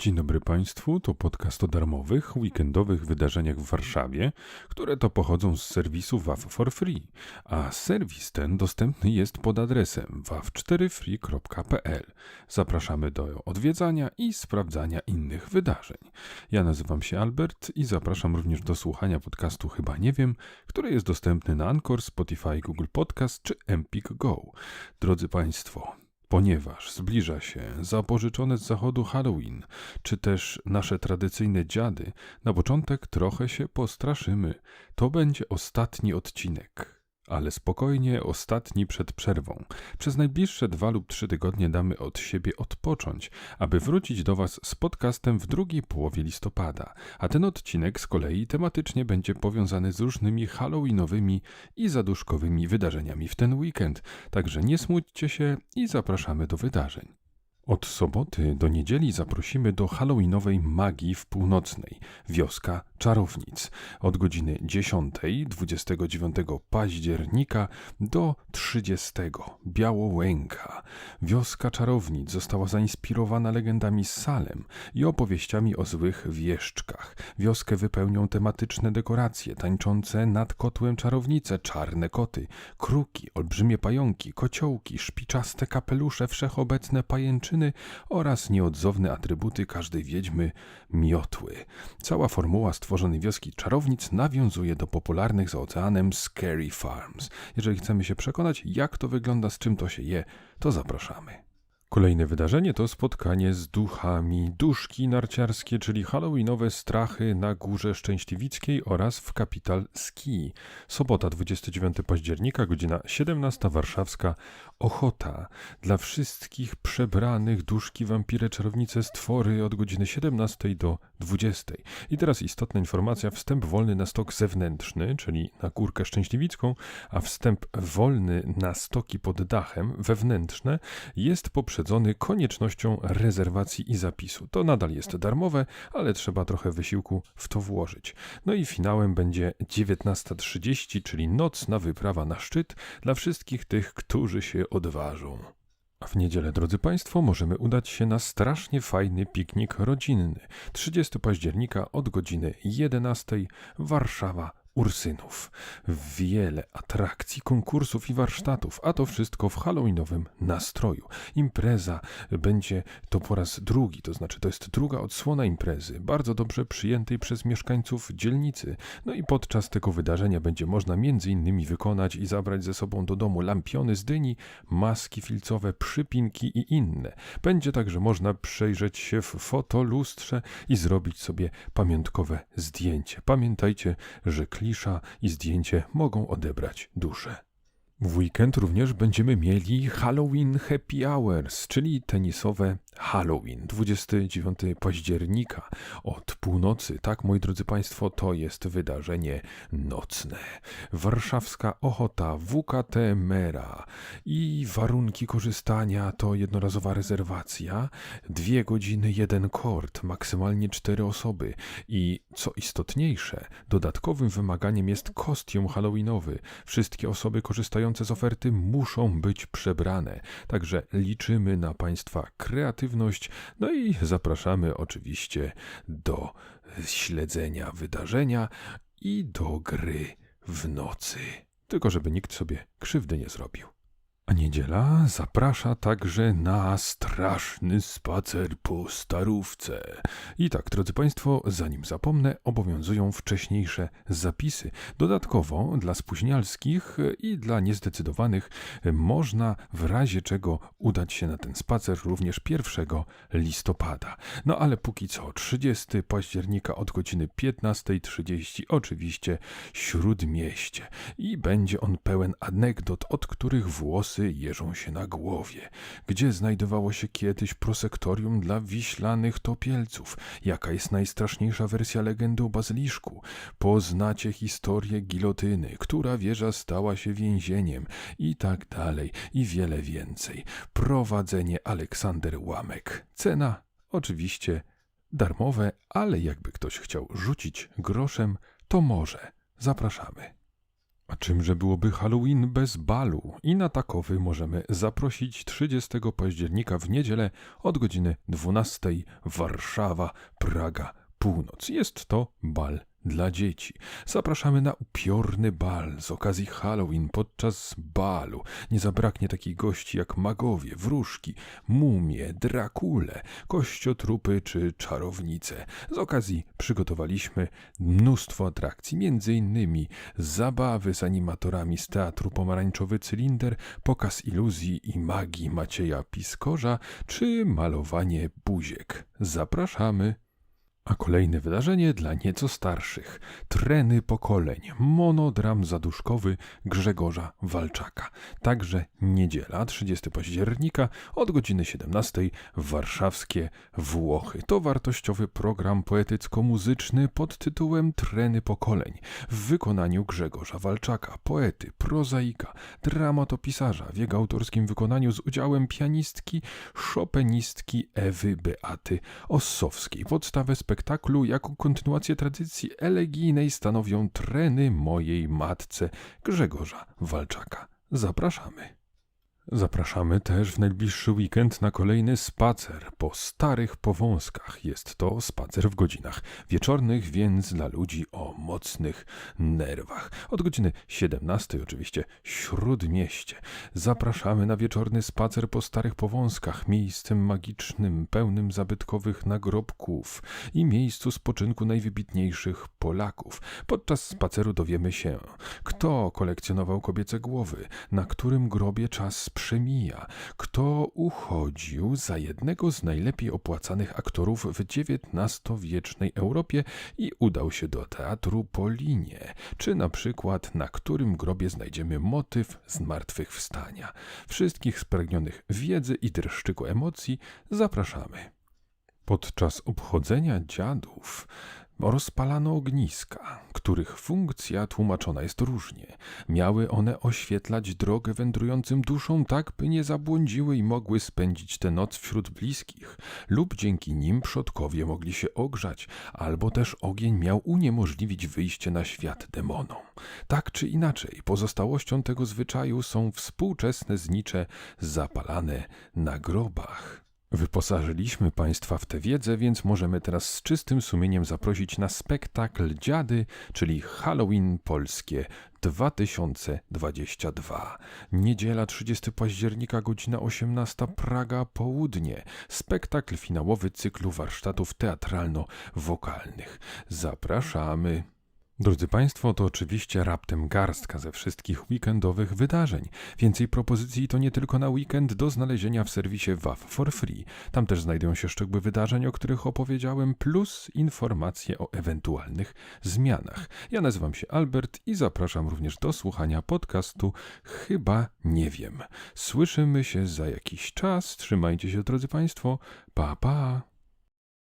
Dzień dobry Państwu, to podcast o darmowych, weekendowych wydarzeniach w Warszawie, które to pochodzą z serwisu WAV for Free, a serwis ten dostępny jest pod adresem wav4free.pl. Zapraszamy do odwiedzania i sprawdzania innych wydarzeń. Ja nazywam się Albert i zapraszam również do słuchania podcastu Chyba Nie Wiem, który jest dostępny na Anchor, Spotify, Google Podcast czy Empik Go. Drodzy Państwo, Ponieważ zbliża się zapożyczone z zachodu Halloween, czy też nasze tradycyjne dziady, na początek trochę się postraszymy. To będzie ostatni odcinek. Ale spokojnie, ostatni przed przerwą. Przez najbliższe dwa lub trzy tygodnie damy od siebie odpocząć, aby wrócić do Was z podcastem w drugiej połowie listopada. A ten odcinek z kolei tematycznie będzie powiązany z różnymi halloweenowymi i zaduszkowymi wydarzeniami w ten weekend. Także nie smućcie się i zapraszamy do wydarzeń. Od soboty do niedzieli zaprosimy do halloweenowej magii w północnej, wioska czarownic. Od godziny 10 29 października do 30 Białołęka. Wioska czarownic została zainspirowana legendami z Salem i opowieściami o złych wieszczkach. Wioskę wypełnią tematyczne dekoracje, tańczące nad kotłem czarownice, czarne koty, kruki, olbrzymie pająki, kociołki, szpiczaste kapelusze, wszechobecne pajęczyny oraz nieodzowne atrybuty każdej wiedźmy miotły. Cała formuła stworzonej wioski czarownic nawiązuje do popularnych za oceanem Scary Farms. Jeżeli chcemy się przekonać, jak to wygląda, z czym to się je, to zapraszamy. Kolejne wydarzenie to spotkanie z duchami, duszki narciarskie, czyli halloweenowe strachy na Górze Szczęśliwickiej oraz w Capital Ski. Sobota 29 października, godzina 17 warszawska, Ochota. Dla wszystkich przebranych duszki, wampiry, czarownice, stwory od godziny 17 do 20. I teraz istotna informacja, wstęp wolny na stok zewnętrzny, czyli na Górkę Szczęśliwicką, a wstęp wolny na stoki pod dachem, wewnętrzne, jest poprzedzony koniecznością rezerwacji i zapisu. To nadal jest darmowe, ale trzeba trochę wysiłku w to włożyć. No i finałem będzie 19.30, czyli nocna wyprawa na szczyt dla wszystkich tych, którzy się odważą. A w niedzielę, drodzy Państwo, możemy udać się na strasznie fajny piknik rodzinny. 30 października od godziny 11 Warszawa, Ursynów. Wiele atrakcji, konkursów i warsztatów, a to wszystko w halloweenowym nastroju. Impreza będzie to po raz drugi, to znaczy to jest druga odsłona imprezy, bardzo dobrze przyjętej przez mieszkańców dzielnicy. No i podczas tego wydarzenia będzie można między innymi wykonać i zabrać ze sobą do domu lampiony z dyni, maski filcowe, przypinki i inne. Będzie także można przejrzeć się w fotolustrze i zrobić sobie pamiątkowe zdjęcie. Pamiętajcie, że klisza i zdjęcie mogą odebrać duszę. W weekend również będziemy mieli Halloween Happy Hours, czyli tenisowe Halloween, 29 października od północy. Tak, moi drodzy Państwo, to jest wydarzenie nocne. Warszawska Ochota, WKT Mera i warunki korzystania to jednorazowa rezerwacja, dwie godziny, jeden kort, maksymalnie cztery osoby i co istotniejsze, dodatkowym wymaganiem jest kostium halloweenowy. Wszystkie osoby korzystające z oferty muszą być przebrane, także liczymy na Państwa kreatywność no i zapraszamy oczywiście do śledzenia wydarzenia i do gry w nocy. Tylko żeby nikt sobie krzywdy nie zrobił. A niedziela zaprasza także na straszny spacer po starówce. I tak, drodzy Państwo, zanim zapomnę, obowiązują wcześniejsze zapisy. Dodatkowo dla spóźnialskich i dla niezdecydowanych można w razie czego udać się na ten spacer również 1 listopada. No ale póki co, 30 października od godziny 15.30 oczywiście Śródmieście. I będzie on pełen anegdot, od których włosy jeżą się na głowie. Gdzie znajdowało się kiedyś prosektorium dla wiślanych topielców? Jaka jest najstraszniejsza wersja legendy o bazyliszku? Poznacie historię gilotyny, która wieża stała się więzieniem i tak dalej i wiele więcej. Prowadzenie Aleksander Łamek. Cena oczywiście darmowe, ale jakby ktoś chciał rzucić groszem, to może. Zapraszamy. A czymże byłoby Halloween bez balu? I na takowy możemy zaprosić 30 października w niedzielę od godziny 12 Warszawa, Praga, północ. Jest to bal dla dzieci. Zapraszamy na upiorny bal z okazji Halloween. Podczas balu nie zabraknie takich gości jak magowie, wróżki, mumie, drakule, kościotrupy czy czarownice. Z okazji przygotowaliśmy mnóstwo atrakcji, innymi zabawy z animatorami z Teatru Pomarańczowy Cylinder, pokaz iluzji i magii Macieja Piskorza czy malowanie buziek. Zapraszamy! A kolejne wydarzenie dla nieco starszych. Treny pokoleń. Monodram zaduszkowy Grzegorza Walczaka. Także niedziela, 30 października od godziny 17 warszawskie Włochy. To wartościowy program poetycko-muzyczny pod tytułem Treny pokoleń w wykonaniu Grzegorza Walczaka, poety, prozaika, dramatopisarza w jego autorskim wykonaniu z udziałem pianistki, szopenistki Ewy Beaty Ossowskiej. Podstawę spektaklu jako kontynuację tradycji elegijnej stanowią treny mojej matce Grzegorza Walczaka. Zapraszamy. Zapraszamy też w najbliższy weekend na kolejny spacer po starych powązkach. Jest to spacer w godzinach wieczornych, więc dla ludzi o mocnych nerwach. Od godziny 17 oczywiście Śródmieście. Zapraszamy na wieczorny spacer po starych powązkach, miejscem magicznym, pełnym zabytkowych nagrobków i miejscu spoczynku najwybitniejszych Polaków. Podczas spaceru dowiemy się, kto kolekcjonował kobiece głowy, na którym grobie czas przemija, kto uchodził za jednego z najlepiej opłacanych aktorów w XIX-wiecznej Europie i udał się do teatru po linie, czy na przykład na którym grobie znajdziemy motyw zmartwychwstania. Wszystkich spragnionych wiedzy i dreszczyku emocji zapraszamy. Podczas obchodzenia dziadów rozpalano ogniska, których funkcja tłumaczona jest różnie. Miały one oświetlać drogę wędrującym duszom tak, by nie zabłądziły i mogły spędzić tę noc wśród bliskich, lub dzięki nim przodkowie mogli się ogrzać, albo też ogień miał uniemożliwić wyjście na świat demonom. Tak czy inaczej, pozostałością tego zwyczaju są współczesne znicze zapalane na grobach. Wyposażyliśmy Państwa w tę wiedzę, więc możemy teraz z czystym sumieniem zaprosić na spektakl Dziady, czyli Halloween Polskie 2022. Niedziela 30 października, godzina 18, Praga, południe. Spektakl finałowy cyklu warsztatów teatralno-wokalnych. Zapraszamy. Drodzy Państwo, to oczywiście raptem garstka ze wszystkich weekendowych wydarzeń. Więcej propozycji to nie tylko na weekend do znalezienia w serwisie WAF for free. Tam też znajdują się szczegóły wydarzeń, o których opowiedziałem, plus informacje o ewentualnych zmianach. Ja nazywam się Albert i zapraszam również do słuchania podcastu Chyba nie wiem. Słyszymy się za jakiś czas. Trzymajcie się, drodzy Państwo. Pa, pa.